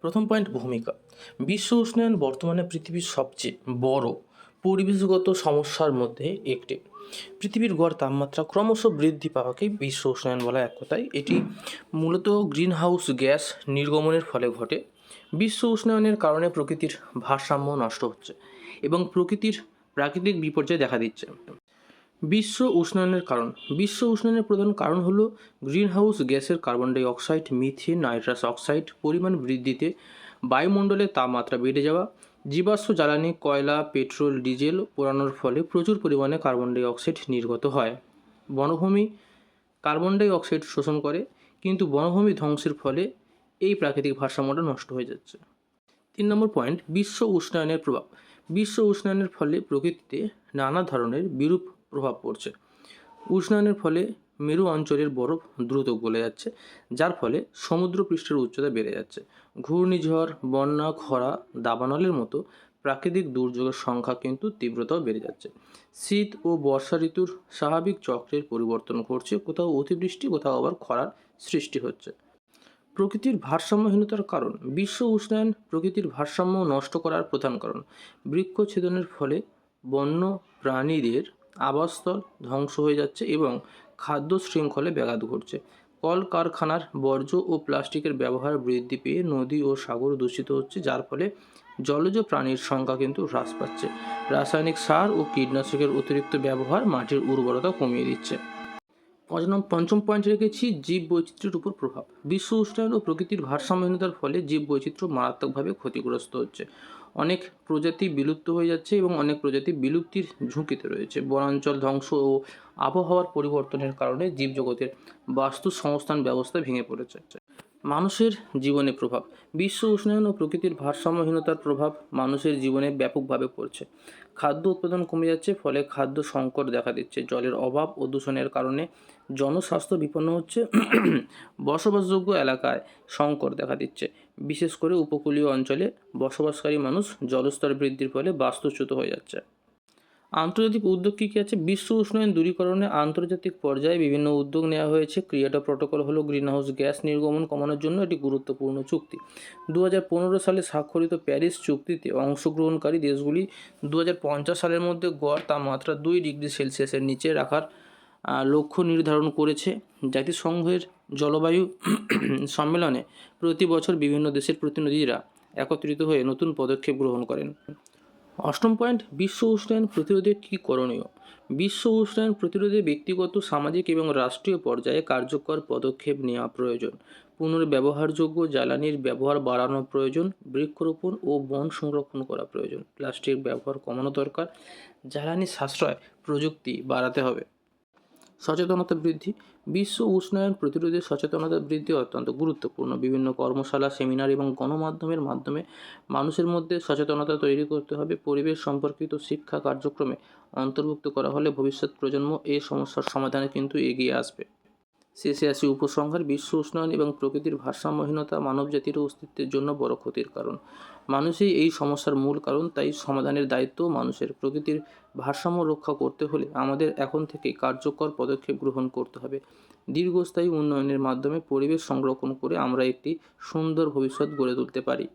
প্রথম পয়েন্ট ভূমিকা। বিশ্ব উষ্ণায়ন বর্তমানে পৃথিবীর সবচেয়ে বড় পরিবেশগত সমস্যার মধ্যে একটি। পৃথিবীর গড় তাপমাত্রা ক্রমশ বৃদ্ধি পাওয়াকেই বিশ্ব উষ্ণায়ন বলা এক কথায়। এটি মূলত গ্রিন হাউস গ্যাস নির্গমনের ফলে ঘটে। বিশ্ব উষ্ণায়নের কারণে প্রকৃতির ভারসাম্য নষ্ট হচ্ছে এবং প্রকৃতির প্রাকৃতিক বিপর্যয় দেখা দিচ্ছে। বিশ্ব উষ্ণায়নের কারণ। বিশ্ব উষ্ণায়নের প্রধান কারণ হলো গ্রিনহাউস গ্যাসের carbon dioxide, methane, nitrous oxide পরিমাণ বৃদ্ধিতে বায়ুমণ্ডলের তাপমাত্রা বেড়ে যাওয়া, জীবাশ্ম জ্বালানি, কয়লা, পেট্রোল, ডিজেল পোড়ানোর ফলে প্রচুর পরিমাণে কার্বন ডাই অক্সাইড নির্গত হয়। বনভূমি কার্বন ডাই অক্সাইড শোষণ করে, কিন্তু বনভূমি ধ্বংসের ফলে এই প্রাকৃতিক ভারসাম্যটা নষ্ট হয়ে যাচ্ছে। তিন নম্বর পয়েন্ট, বিশ্ব উষ্ণায়নের প্রভাব। বিশ্ব উষ্ণায়নের ফলে প্রকৃতিতে নানা ধরনের বিরূপ প্রভাব পড়ছে। উষ্ণায়নের ফলে মেরু অঞ্চলের বরফ দ্রুত গলে যাচ্ছে, যার ফলে সমুদ্র পৃষ্ঠের উচ্চতা বেড়ে যাচ্ছে। ঘূর্ণিঝড়, বন্যা, খরা, দাবানলের মতো প্রাকৃতিক দুর্যোগের সংখ্যা কিন্তু তীব্রতাও বেড়ে যাচ্ছে। শীত ও বর্ষা ঋতুর স্বাভাবিক চক্রের পরিবর্তন ঘটছে, কোথাও অতিবৃষ্টি, কোথাও আবার খরার সৃষ্টি হচ্ছে। প্রকৃতির ভারসাম্যহীনতার কারণ, বিশ্ব উষ্ণায়ন প্রকৃতির ভারসাম্য নষ্ট করার প্রধান কারণ। বৃক্ষ ছেদনের ফলে বন্য প্রাণীদের আবাসস্থল ধ্বংস হয়ে যাচ্ছে এবং খাদ্য শৃঙ্খলে ব্যাঘাত ঘটছে। কলকারখানার বর্জ্য ও প্লাস্টিকের ব্যবহার বৃদ্ধি পেয়ে নদী ও সাগর দূষিত হচ্ছে, যার ফলে জলজ প্রাণীর সংখ্যা কিন্তু হ্রাস পাচ্ছে। রাসায়নিক সার ও কীটনাশকের অতিরিক্ত ব্যবহার মাটির উর্বরতা কমিয়ে দিচ্ছে। পাঁচ পঞ্চম পয়েন্ট রেখেছি জীব বৈচিত্র্যের উপর প্রভাব। বিশ্ব উষ্ণায়ন ও প্রকৃতির ভারসাম্যহীনতার ফলে জীব বৈচিত্র্য মারাত্মকভাবে ক্ষতিগ্রস্ত হচ্ছে। অনেক প্রজাতি বিলুপ্ত হয়ে যাচ্ছে এবং অনেক প্রজাতি বিলুপ্তির ঝুঁকিতে রয়েছে। বনাঞ্চল ধ্বংস ও আবহাওয়ার পরিবর্তনের কারণে জীবজগতের বাস্তু সংস্থান ব্যবস্থা ভেঙে পড়েছে। মানুষের জীবনে প্রভাব। বিশ্ব উষ্ণায়ন ও প্রকৃতির ভারসাম্যহীনতার প্রভাব মানুষের জীবনে ব্যাপকভাবে পড়ছে। খাদ্য উৎপাদন কমে যাচ্ছে, ফলে খাদ্য সংকট দেখা দিচ্ছে। জলের অভাব ও দূষণের কারণে জনস্বাস্থ্য বিপন্ন হচ্ছে। বসবাসযোগ্য এলাকায় সংকট দেখা দিচ্ছে। বিশেষ করে উপকূলীয় অঞ্চলে বসবাসকারী মানুষ জলস্তর বৃদ্ধির ফলে বাস্তুচ্যুত হয়ে যাচ্ছে। আন্তর্জাতিক উদ্যোগ কী কী আছে? বিশ্ব উষ্ণায়ন দূরীকরণে আন্তর্জাতিক পর্যায়ে বিভিন্ন উদ্যোগ নেওয়া হয়েছে। ক্রিয়েটা প্রটোকল হলো গ্রিনহাউস গ্যাস নির্গমন কমানোর জন্য এটি গুরুত্বপূর্ণ চুক্তি। দু হাজার পনেরো সালে স্বাক্ষরিত প্যারিস চুক্তিতে অংশগ্রহণকারী দেশগুলি দু হাজার পঞ্চাশ সালের মধ্যে গড় তাপমাত্রা দুই ডিগ্রি সেলসিয়াসের নিচে রাখার লক্ষ্য নির্ধারণ করেছে। জাতিসংঘের জলবায়ু সম্মেলনে প্রতি বছর বিভিন্ন দেশের প্রতিনিধিরা একত্রিত হয়ে নতুন পদক্ষেপ গ্রহণ করেন। অষ্টম পয়েন্ট, বিশ্ব উষ্ণায়ন প্রতিরোধে কী করণীয়? বিশ্ব উষ্ণায়ন প্রতিরোধে ব্যক্তিগত, সামাজিক এবং রাষ্ট্রীয় পর্যায়ে কার্যকর পদক্ষেপ নেওয়া প্রয়োজন। পুনর্ব্যবহারযোগ্য জ্বালানির ব্যবহার বাড়ানো প্রয়োজন, বৃক্ষরোপণ ও বন সংরক্ষণ করা প্রয়োজন। প্লাস্টিক ব্যবহার কমানো দরকার। জ্বালানি সাশ্রয়, প্রযুক্তি বাড়াতে হবে। সচেতনতা বৃদ্ধি। বিশ্ব উষ্ণায়ন প্রতিরোধে সচেতনতা বৃদ্ধি অত্যন্ত গুরুত্বপূর্ণ। বিভিন্ন কর্মশালা, সেমিনার এবং গণমাধ্যমের মাধ্যমে মানুষের মধ্যে সচেতনতা তৈরি করতে হবে। পরিবেশ সম্পর্কিত শিক্ষা কার্যক্রমে অন্তর্ভুক্ত করা হলে ভবিষ্যৎ প্রজন্ম এই সমস্যার সমাধানে কিন্তু এগিয়ে আসবে। শেষে আসি উপসংহার, বিশ্ব উষ্ণায়ন এবং প্রকৃতির ভারসাম্যহীনতা মানবজাতির অস্তিত্বের জন্য বড় ক্ষতির কারণ। মানুষই এই সমস্যার মূল কারণ, তাই সমাধানের দায়িত্ব মানুষের। প্রকৃতির ভারসাম্য রক্ষা করতে হলে আমাদের এখন থেকেই কার্যকর পদক্ষেপ গ্রহণ করতে হবে। দীর্ঘস্থায়ী উন্নয়নের মাধ্যমে পরিবেশ সংরক্ষণ করে আমরা একটি সুন্দর ভবিষ্যৎ গড়ে তুলতে পারি।